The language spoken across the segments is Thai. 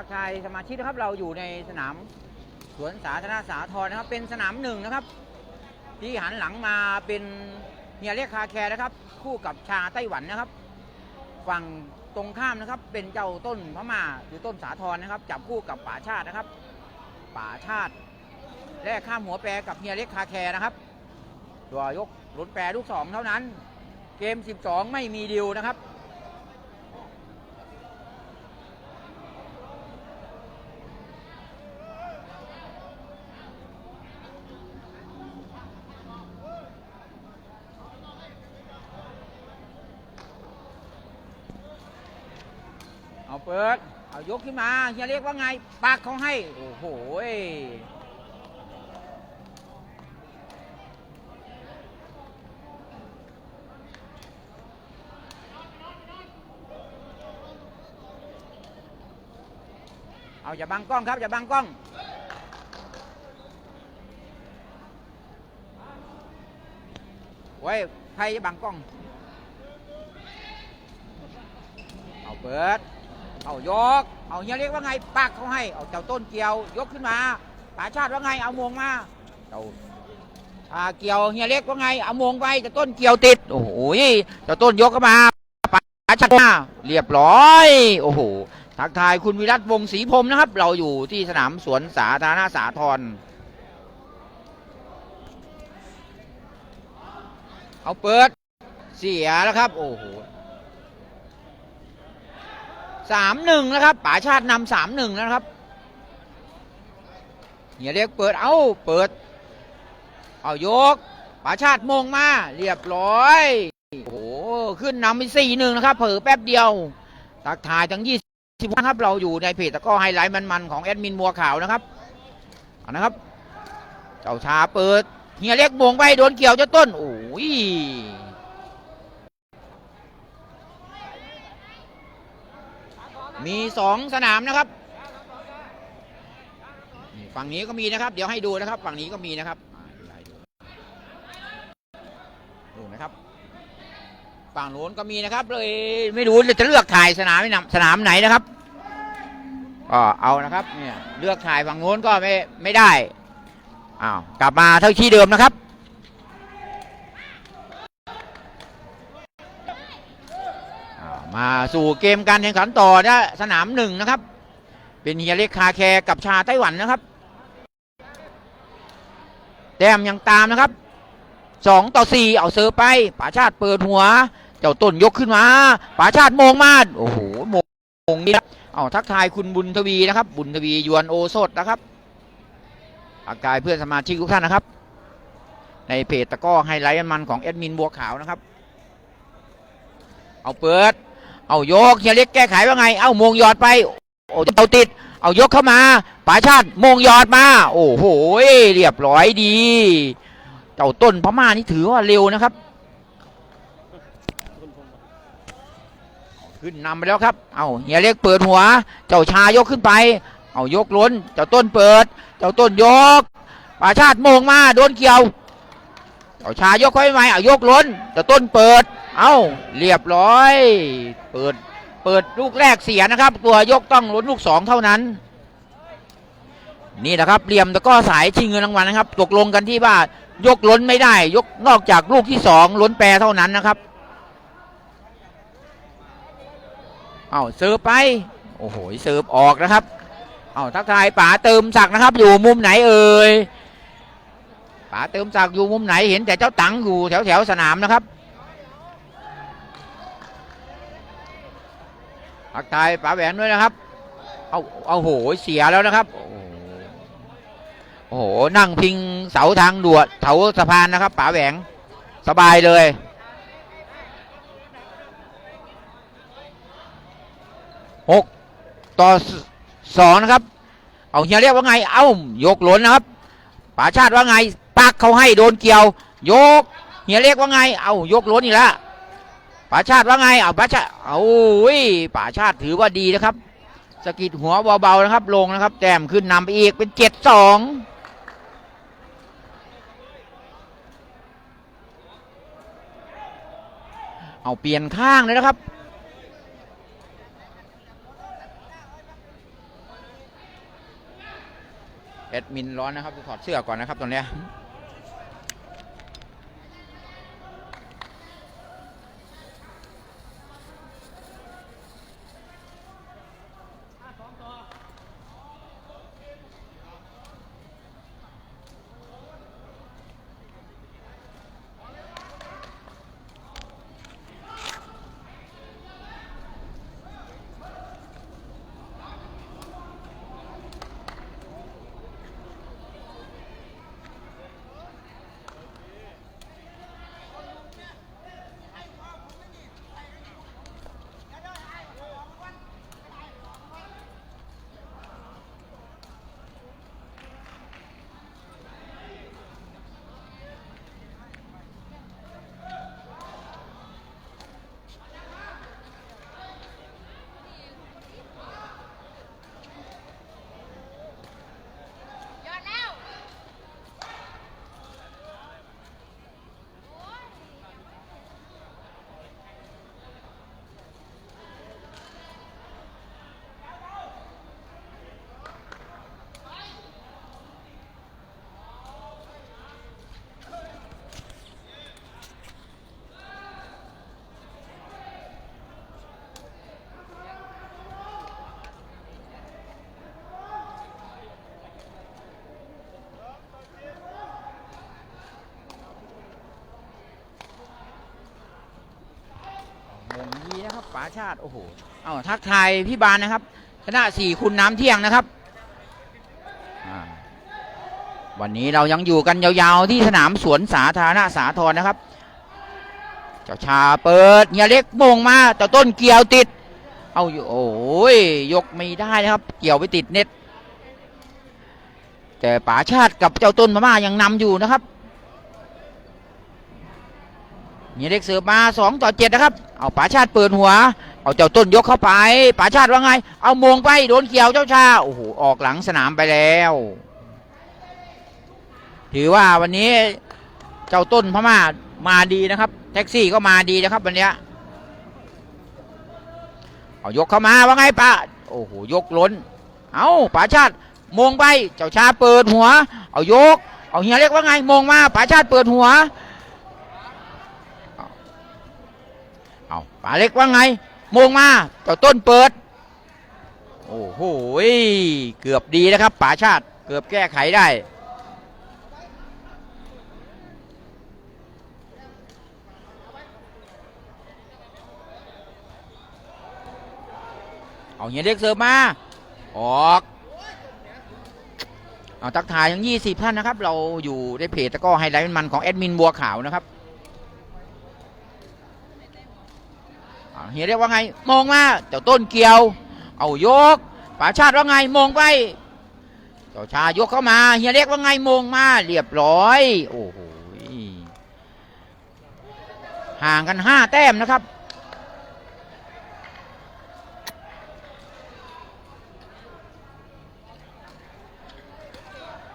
ทักทายสมาชิกนะครับ เราอยู่ในสนามสวนสาธารณะสาทรนะครับ เป็นสนามหนึ่งนะครับ ที่หันหลังมาเป็นเฮียเรียกคาแคร์นะครับ คู่กับชาไต้หวันนะครับ ฝั่งตรงข้ามนะครับ เป็นเจ้าต้นพม่าหรือต้นสาทรนะครับ จับคู่กับป่าชาตินะครับ ป่าชาติแลกข้ามหัวแปรกับเฮียเล็กคาแคร์นะครับ ตัวยกหลุนแปรลูกสองเท่านั้น เกม 12 ไม่มีดิวนะครับ เอาเปิด เอายกขึ้นมาเฮียเรียกว่าไงปากเขาให้ โอ้โหเอาอย่าบังกล้องครับอย่าบังกล้อง ไว้ใครจะบังกล้อง เอาเปิด เอายก เอาเฮียเรียกว่าไงปักเขาให้ เอาเจ้าต้นเกียวยกขึ้นมาป๋าชาติว่าไงเอามงมาเจ้าชาเกียวเฮียเล็กว่าไงเอามงไปเจ้าต้นเกียวติด โอ้โหเจ้าต้นยกเข้ามาป๋าชาติมาเรียบร้อย โอ้โหทักทายคุณวิรัตวงศรีพรมนะครับ เราอยู่ที่สนามสวนสาธารณะสาทรเอาเปิดเสียแล้วครับ โอ้โห สามหนึ่งนะครับป๋าชาตินำสามหนึ่งนะครับเฮียเรียกเปิดเอาเปิด เอายกป๋าชาติมงมาเรียบร้อยโอ้โหขึ้นนำไปสี่หนึ่งนะครับ เผลอแป๊บเดียวตักทายทั้งยี่สิบครับ เราอยู่ในเพจตะก้อไฮไลท์มันๆของแอดมินบัวขาวนะครับเอานะครับ เจ้าชาเปิดเฮียเล็กมงไปโดนเกี่ยวเจ้าต้นโอ้ย มีสองสนามนะครับฝั่งนี้ก็มีนะครับ เดี๋ยวให้ดูนะครับ ฝั่งนี้ก็มีนะครับดูดูนะครับฝั่งโน้นก็มีนะครับ เลยไม่รู้จะเลือกถ่ายสนามไหนสนามไหนนะครับก็เอานะครับเนี่ยเลือกถ่ายฝั่งโน้นก็ไม่ไม่ได้อ้าวกลับมาเท่าที่เดิมนะครับ อ่า มาสู่เกมการแข่งขันต่อนะสนามหนึ่งนะครับ เป็นเฮียเล็กคาแคร์กับชาไต้หวันนะครับแต้มยังตามนะครับสองต่อสี่เอาเซิร์ไปป๋าชาติเปิดหัว เจ้าต้นยกขึ้นมาป๋าชาติโมงมาโอ้โหโมงนี่นะเอาทักทายคุณบุญทวีนะครับ บุญทวียวนโอสดนะครับทักายเพื่อนสมาชิกทุกท่านนะครับ ในเพจตะก้อไฮไลท์มันของแอดมินบัวขาวนะครับ เอาเปิด เอายกเฮียเล็กแก้ไขว่าไง เอามงหยอดไป โอ้เอาติด เอายกเข้ามาป๋าชาติมงหยอดมา โอ้โหเรียบร้อยดี เจ้าต้นพม่านี่ถือว่าเร็วนะครับ ขึ้นนำไปแล้วครับ เอาเฮียเล็กเปิดหัว เจ้าชายกขึ้นไป เอายกล้น เจ้าต้นเปิด เจ้าต้นยกป๋าชาติมงมาโดนเกี่ยว เจ้าชายกไว้ไหมเอายกล้นเจ้าต้นเปิด เอาเรียบร้อย เปิด เปิดลูกแรกเสียนะครับ ตัวยกต้องล้นลูกสองเท่านั้น นี่นะครับเหลี่ยมตะกร้อสายชิงเงินรางวัลนะครับ ตกลงกันที่ว่ายกล้นไม่ได้ ยกนอกจากลูกที่สองล้นแปรเท่านั้นนะครับ เอาเสิร์ฟไป โอ้โหเสิร์ฟออกนะครับ เอาทักทายป๋าเติมศักนะครับ อยู่มุมไหนเอ่ย ป๋าเติมศักดิ์อยู่มุมไหนเห็นแต่เจ้าตังอยู่แถวแถวๆสนามนะครับทักทายป๋าแหวนด้วยนะครับ เอาเอาโหเสียแล้วนะครับ โอ้โหนั่งพิงเสาทางด่วนเสาสะพานนะครับป๋าแหวงสบายเลยหกต่อสองนะครับ เอาเฮียเรียกว่าไง เอ้ายกหลนนะครับป๋าชาติว่าไง ปักเขาให้โดนเกี่ยว ยก เฮียเรียกว่าไง เอายกล้นอีกแล้วป๋าชาติว่าไง เอาป๋าชาติเอาอุ้ยป๋าชาติถือว่าดีนะครับสกิดหัวเบาๆนะครับ ลงนะครับ แต้มขึ้นนำไปอีกเป็นเจ็ดสองเอาเปลี่ยนข้างเลยนะครับ แอดมินร้อนนะครับจะถอดเสื้อก่อนนะครับตอนเนี้ ป๋าชาติ โอ้โห เอาทักทายพี่บานนะครับคณะสี่คุณน้ำเที่ยงนะครับ วันนี้เรายังอยู่กันยาวๆ ที่สนามสวนสาธารณะสาทรนะครับ เจ้าชาเปิดเฮียเล็กมงมาแต่ต้นเกี่ยวติด เอาอยู่โอ้ยยกไม่ได้นะครับ เกี่ยวไปติดเน็ต แต่ป๋าชาติกับเจ้าต้นมาม่ายังนำอยู่นะครับ เฮียเล็กเสิร์ฟมาสองต่อเจ็ดนะครับ เอาป๋าชาติเปิดหัว เอาเจ้าต้นยกเข้าไปป๋าชาติว่าไง เอามงไปโดนเกี่ยวเจ้าชาโอ้โหออกหลังสนามไปแล้ว ถือว่าวันนี้เจ้าต้นพม่ามาดีนะครับ แท็กซี่ก็มาดีนะครับวันนี้เอายกเข้ามาว่าไงป้าโอ้โหยกล้น เอาป๋าชาติมงไปเจ้าชาเปิดหัว เอายก เอาเฮียเล็กว่าไงมงมาป๋าชาติเปิดหัว ป๋าเล็กว่าไงมงมาเจ้าต้นเปิด โอ้โหเกือบดีนะครับป๋าชาติเกือบแก้ไขได้เอาเฮียเล็กเสิร์ฟมา ออก เอาทักทายทั้ง 20 ท่านนะครับ เราอยู่ในเพจตะก้อไฮไลท์มันของแอดมินบัวขาวนะครับ เฮียเรียกว่าไง มองมาเจ้าต้นเกียว เอายกป๋าชาติว่าไงมองไป เจ้าชายกเข้ามาเฮียเรียกว่าไงมองมาเรียบร้อย โอ้โหห่างกัน5แต้มนะครับ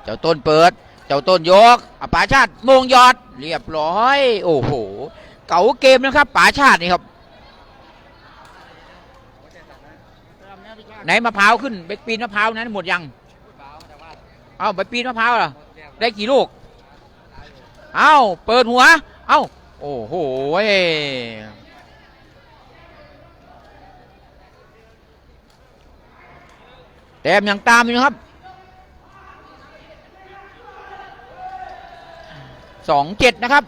เจ้าต้นเปิด เจ้าต้นยกอะป๋าชาติมงยอด เรียบร้อย โอ้โห เก๋าเกมนะครับป๋าชาตินี่ครับ ไหนมะพร้าวขึ้นไปปีนมะพร้าวนั้นหมดยังเอาไปปีนมะพร้าวเหรอได้กี่ลูกเอาเปิดหัว เอาโอ้โหแต้มยังตามอยู่นะครับสองเจ็ดนะครับ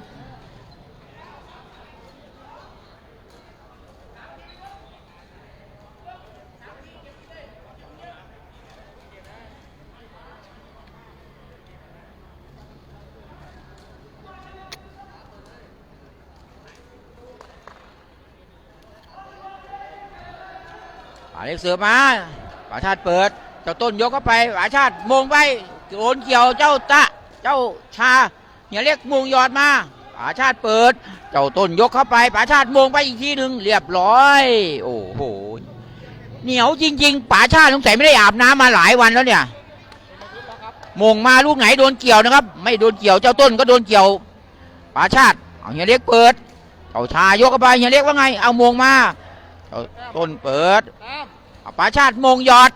เล็กเสือมาป่าชาติเปิดเจ้าต้นยกเข้าไปป่าชาติมงไปโดนเกี่ยวเจ้าตะ เจ้าชาเฮียเล็กมงยอดมาป่าชาติเปิด เจ้าต้นยกเข้าไปป่าชาติมงไปอีกทีหนึ่งเรียบร้อย โอ้โหเหนียวจริง ๆป่าชาติสงสัยไม่ได้อาบน้ำมาหลายวันแล้วเนี่ยมงมาลูกไหนโดนเกี่ยวนะครับ ไม่โดนเกี่ยวเจ้าต้นก็โดนเกี่ยวป่าชาติเอาเฮียเล็กเปิดเจ้าชายกเข้าไปเฮียเล็กว่าไง เอามงมาเจ้าต้นเปิด เอาป๋าชาติมงยอด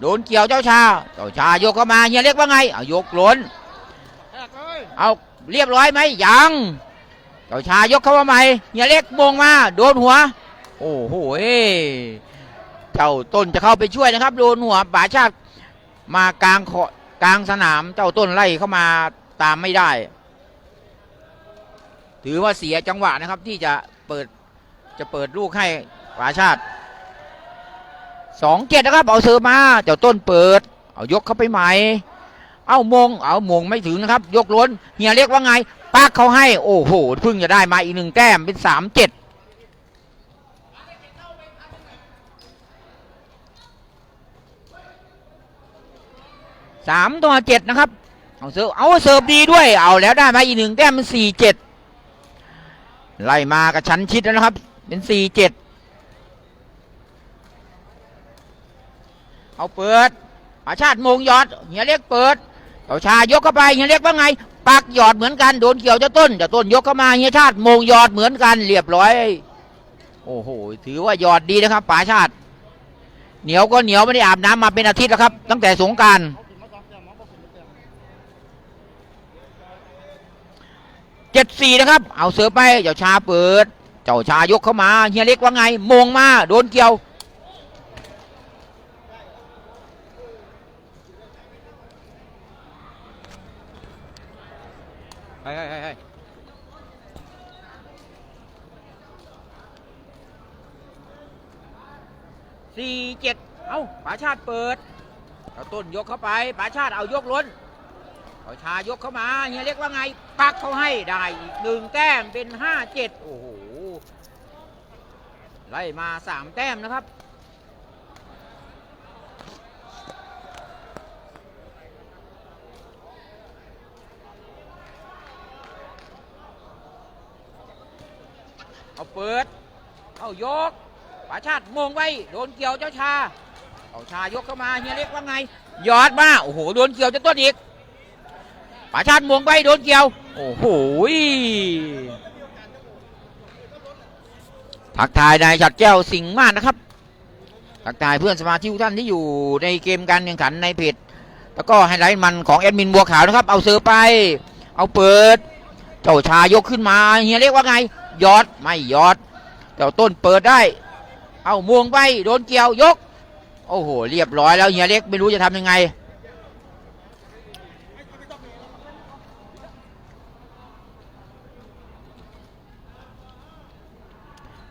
โดนเกี่ยวเจ้าชา เจ้าชายกเข้ามาเฮียเล็กว่าไงเอายกหล้นเอาเรียบร้อยไหมยัง เจ้าชายกเข้ามาใหม่เฮียเล็กมงมา โดนหัว โอ้โหเจ้าต้นจะเข้าไปช่วยนะครับ โดนหัวป่าชาติมากลางขอกลางสนามเจ้าต้นไล่เข้ามาตามไม่ได้ ถือว่าเสียจังหวะนะครับที่จะเปิดจะเปิดลูกให้ป่าชาติ สองเจ็ดนะครับเอาเสือมาเจ้าต้นเปิด เอายกเข้าไปใหม่ เอามง เอามงไม่ถึงนะครับ ยกล้นเฮียเรียกว่าไงปักเขาให้โอ้โหเพิ่งจะได้มาอีกหนึ่งแต้มเป็นสามเจ็ดสามต่อเจ็ดนะครับ เอาเสิร์ฟเอาเสิร์ฟดีด้วย เอาแล้วได้มาอีกหนึ่งแต้มเป็นสี่เจ็ดไล่มากระชั้นชิดแล้วนะครับ เป็นสี่เจ็ด เอาเปิดอาชาติมงยอดเฮียเล็กเปิดเจ้าชายกเข้าไปเฮียเล็กว่าไงปักยอดเหมือนกันโดนเกี่ยวเจ้าต้นเจ้าต้นยกเข้ามาเฮียชาติมงยอดเหมือนกันเรียบร้อย โอ้โหถือว่ายอดดีนะครับป๋าชาติ เหนียวก็เหนียวไม่ได้อาบน้ำมาเป็นอาทิตย์แล้วครับ ตั้งแต่สงการเขาถึงมาสองแต้มหมอบอกถึงมาแต้มเจ็ดสี่นะครับ เอาเสือไปเจ้าชาเปิด เจ้าชายกเข้ามาเฮียเล็กว่าไงมงมาโดนเกี่ยว ฮ้ยเฮ้ยเฮ้ยเฮ้ยสี่เจ็ดเอ้าป๋าชาติเปิดเอาต้นยกเข้าไปป๋าชาติเอายกล้นเอาชายกเข้ามาเฮียเล็กว่าไง ปักเขาให้ได้อีกหนึ่งแต้มเป็นห้าเจ็ดโอ้โห ไล่มาสามแต้มนะครับ เปิด เอายกป๋าชาติมงไว้ โดนเกี่ยวเจ้าชา เอาชายกเข้ามาเฮียเล็กว่าไง ยอดมาโอ้โห โดนเกี่ยวเจ้าต้นอีกป๋าชาติมงไว้ โดนเกี่ยว โอ้โหทักทายนายฉัดแก้วสิงห์มากนะครับ ทักทายเพื่อนสมาชิกทุกท่านที่อยู่ในเกมการแข่งขันในเพจแล้วก็ไฮไลท์มันของแอดมินบัวขาวนะครับ เอาเสือไป เอาเปิด เจ้าชายกขึ้นมาเฮียเรียกว่าไง ยอดไม่ยอดเจ้าต้นเปิดได้ เอามวงไปโดนเกี่ยวยก โอ้โห เรียบร้อยแล้วเฮียเล็กไม่รู้จะทำยังไง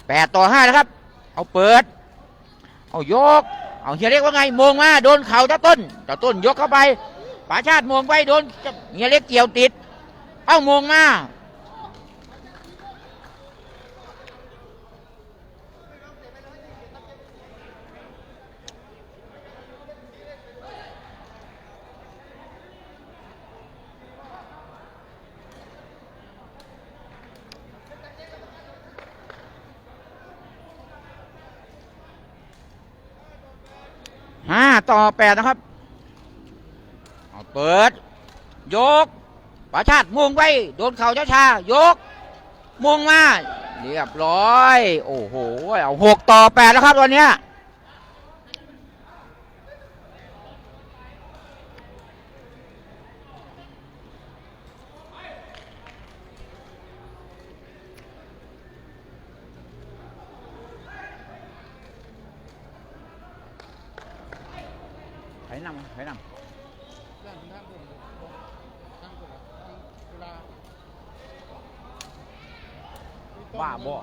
แปดต่อห้านะครับ เอาเปิด เอายก เอาเฮียเล็กว่าไงมงมาโดนเข่าเจ้าต้นเจ้าต้นยกเข้าไปป๋าชาติมงไปโดนเฮียเล็กเกี่ยวติด เอามงมา ห้า ต่อแปดนะครับเปิด ยกประชาติมงไว้ โดนเข่าช้าชายกมงมาเรียบร้อย โอ้โหเอาหกต่อแปดแล้วครับวันเนี้ยไปนำไปน แต้มถึงทางบนทางบนทางเวลาำบ้าบ่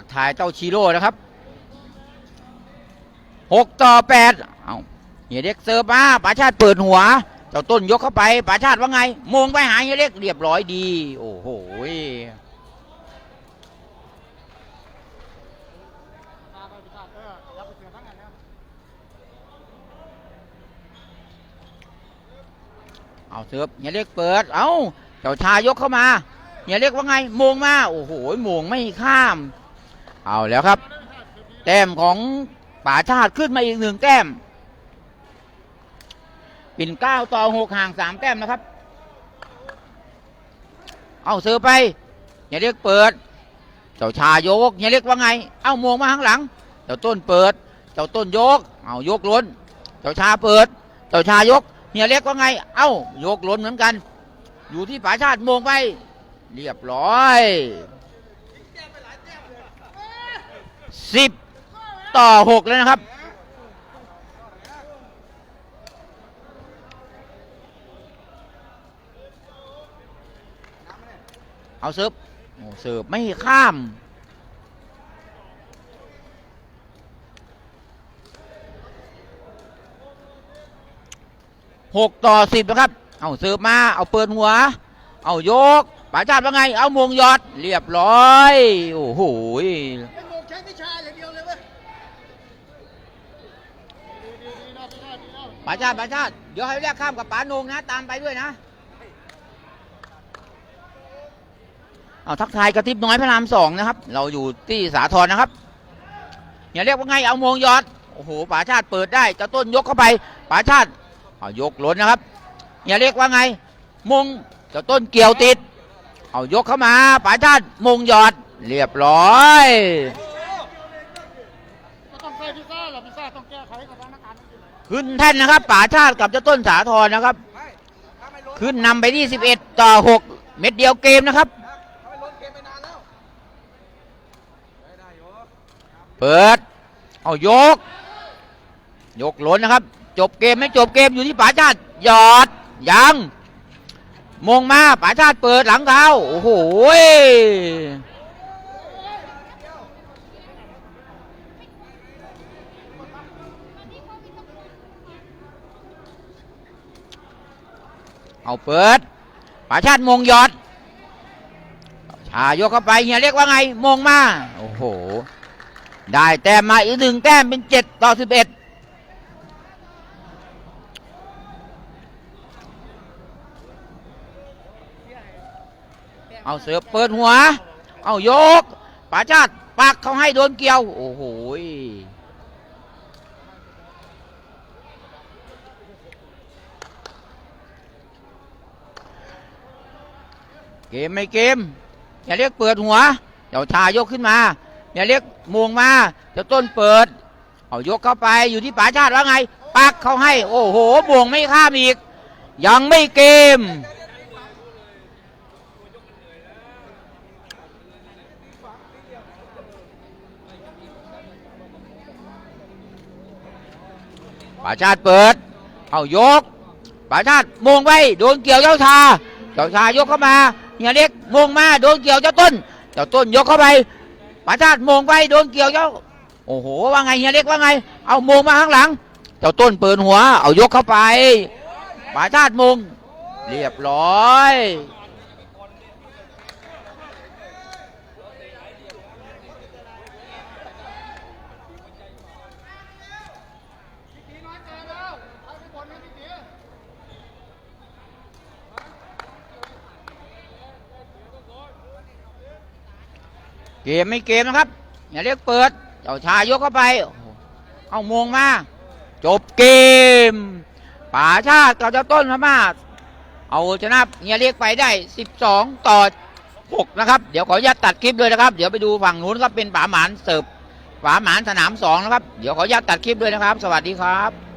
ถักทายเต้าชีโร่นะครับหกต่อแปดเอาเฮียเด็กเสิร์ฟมาป๋าชาติเปิดหัว เจ้าต้นยกเข้าไปป๋าชาติว่าไงมงไปหาเฮียเล็กเรียบร้อยดี โอ้โหเอาเสิร์ฟเฮียเล็กเปิด เอาเจ้าชายกเข้ามาเฮียเล็กว่าไงมงมา โอ้โหมงไม่ข้าม เอาแล้วครับ แต้มของป่าชาติขึ้นมาอีกหนึ่งแต้ม ปิ่นเก้าต่อหกห่างสามแต้มนะครับ เอาเสือไปอย่าเรียกเปิด เจ้าชายยกอย่าเรียกว่าไง เอามองมาข้างหลัง เจ้าต้นเปิด เจ้าต้นยก เอายกล้น เจ้าชาเปิด เจ้าชายกเฮียเล็กว่าไง เอ้ายกล้นเหมือนกัน อยู่ที่ป่าชาติมองไป เรียบร้อย สิบต่อหกแล้วนะครับ เอาเสิร์ฟโอ้เสิร์ฟไม่ข้ามหกต่อสิบนะครับ เอาเสิร์ฟมา เอาเปิดหัว เอายกป่าชาติว่าไง เอามงยอด เรียบร้อย โอ้โห ใช้วิชาอย่างเดียวเลยเว้ยป่าชาติป่าชาติเดี๋ยวให้เรียกข้ามกับป๋านงนะ ตามไปด้วยนะ เอาทักทายกระติบน้อยพระรามสองนะครับ เราอยู่ที่สาทรนะครับ อย่าเรียกว่าไงเอามงยอด โอ้โหป่าชาติเปิดได้เจะต้นยกเข้าไปป่าชาติเอายกล้นนะครับ อย่าเรียกว่าไง มงเจะต้นเกี่ยวติด เอายกเข้ามาป่าชาติมงยอด เรียบร้อย ขึ้นแท่นนะครับป่าชาติกับเจ้าต้นสาทรนะครับถ้าไม่ล้นขึ้นนำไปที่ 11 ต่อ 6 เม็ดเดียวเกมนะครับเกมไปนานแล้วได้ได้โยเปิด เอายก ยกล้นนะครับ จบเกมไม่จบเกมอยู่ที่ป๋าชาติหยอดยังมงมาป๋าชาติเปิดหลังเท้าโอ้โห เอาเปิดป๋าชาติมงยอดชายกเข้าไปเฮียเรียกว่าไง มงมา โอ้โห ได้แต้มมาอีกหนึ่งแต้มเป็นเจ็ดต่อสิบเอ็ดเอาเสือเปิดหัว เอายกป่าชาติปักเขาให้โดนเกี่ยว โอ้โห เกมไม่เกม อย่าเรียกเปิดหัวเจ้าชายกขึ้นมา อย่าเรียกมวงมาเจ้าต้นเปิด เอายกเข้าไปอยู่ที่ป๋าชาติว่าไง ปักเขาให้ โอ้โหบวงไม่ข้ามอีก ยังไม่เกม ป๋าชาติเปิด เอายกป๋าชาติมงไว้โดนเกี่ยวเจ้าชาเจ้าชายกเข้ามา เฮียเล็กมงมาโดนเกี่ยวเจ้าต้น เจ้าต้นยกเข้าไปปราชาติมงไปโดนเกี่ยวเจ้า โอ้โหว่าไงเฮียเล็กว่าไง เอามงมาข้างหลัง เจ้าต้นเปิดหัว เอายกเข้าไปปราชาติมง เรียบร้อย ตีน้อยเกินแล้วใครไปบอลให้พี่ตี เกมไม่เกมนะครับ อย่าเรียกเปิด เจ้าชายยกเข้าไป เอามงมา จบเกม ป่าชาติกับเจ้าต้นพม่าเอาชนะเฮียเรียกไปได้ 12 ต่อ 6 นะครับ เดี๋ยวขออนุญาตตัดคลิปเลยนะครับ เดี๋ยวไปดูฝั่งนู้นครับเป็นป่าหมานเสิร์ฟป่าหมานสนาม2นะครับ เดี๋ยวขออนุญาตตัดคลิปด้วยนะครับ สวัสดีครับ